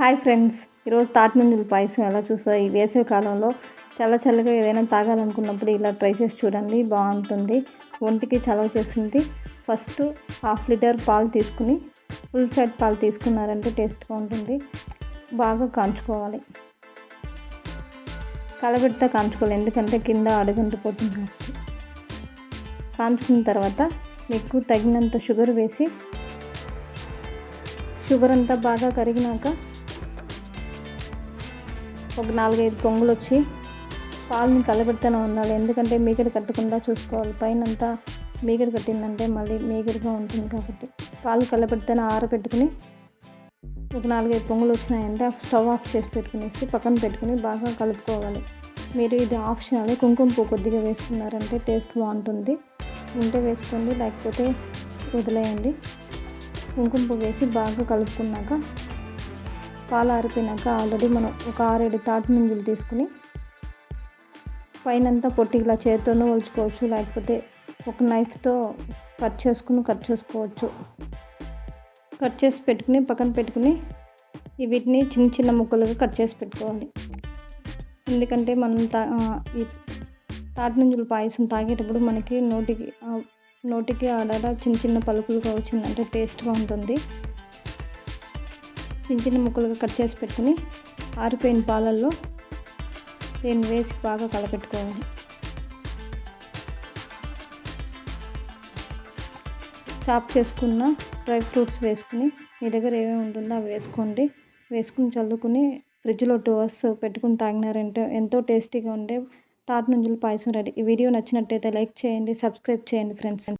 Hi friends ఈరోజు తాటి పాయసం ఎలా చూస్తా ఈ వేసవి కాలంలో చల్ల చల్లగా ఏదైనా తాగాలనుకున్నప్పుడు ఇలా ట్రై చేసి చూడండి బాగుంటుంది. ఒంటికి చలవ చేస్తుంది. ఫస్ట్ హాఫ్ లీటర్ పాలు తీసుకుని ఫుల్ ఫ్యాట్ పాలు తీసుకున్నారంటే టేస్ట్గా ఉంటుంది. బాగా కాంచుకోవాలి. కలబెడితే కాంచుకోవాలి ఎందుకంటే కింద అడుగంటిపోతుంది కాబట్టి. కాంచుకున్న తర్వాత మీకు తగినంత షుగర్ వేసి షుగర్ అంతా బాగా కరిగినాక ఒక నాలుగైదు పొంగులు వచ్చి పాలని కలబెడుతూనే ఉండాలి. ఎందుకంటే మీగడ కట్టకుండా చూసుకోవాలి. పైన అంతా మీగడ కట్టిందంటే మళ్ళీ మీగడగా ఉంటుంది కాబట్టి పాలు కలబెడితేనే ఆరబెట్టుకుని ఒక నాలుగైదు పొంగులు వచ్చినాయంటే స్టవ్ ఆఫ్ చేసి పెట్టుకునేసి పక్కన పెట్టుకుని బాగా కలుపుకోవాలి. మీరు ఇది ఆప్షనల్. కుంకుమ పువ్వు కొద్దిగా వేసుకున్నారంటే టేస్ట్ బాగుంటుంది. ఉంటే వేసుకోండి లేకపోతే వదిలేయండి. కుంకుమ పువ్వు వేసి బాగా కలుపుకున్నాక పాలు ఆరిపోయినాక ఆల్రెడీ మనం ఒక ఆరేడు తాటి నుంజులు తీసుకుని పైనంతా పొట్టి ఇలా చేతితోనూ ఒలుచుకోవచ్చు లేకపోతే ఒక నైఫ్తో కట్ చేసుకుని కట్ చేసుకోవచ్చు. కట్ చేసి పెట్టుకుని పక్కన పెట్టుకుని వీటిని చిన్న చిన్న ముక్కలుగా కట్ చేసి పెట్టుకోవాలి. ఎందుకంటే మనం తా ఈ తాటి నుంజులు పాయసం తాగేటప్పుడు మనకి నోటికి నోటికి ఆడాడ చిన్న చిన్న పలుకులుగా వచ్చిందంటే టేస్ట్గా ఉంటుంది. చిన్న చిన్న ముక్కలుగా కట్ చేసి పెట్టుకుని ఆరిపోయిన పాలల్లో దీన్ని వేసి బాగా కలపెట్టుకోవాలి. చాప్ చేసుకున్న డ్రై ఫ్రూట్స్ వేసుకుని మీ దగ్గర ఏమేమి ఉంటుందో అవి వేసుకోండి. వేసుకుని చల్లుకుని ఫ్రిడ్జ్లో టూ అవర్స్ పెట్టుకుని తాగినారంటే ఎంతో టేస్టీగా ఉండే తాటి నుంజులు పాయసం రెడీ. ఈ వీడియో నచ్చినట్టయితే లైక్ చేయండి సబ్స్క్రైబ్ చేయండి ఫ్రెండ్స్.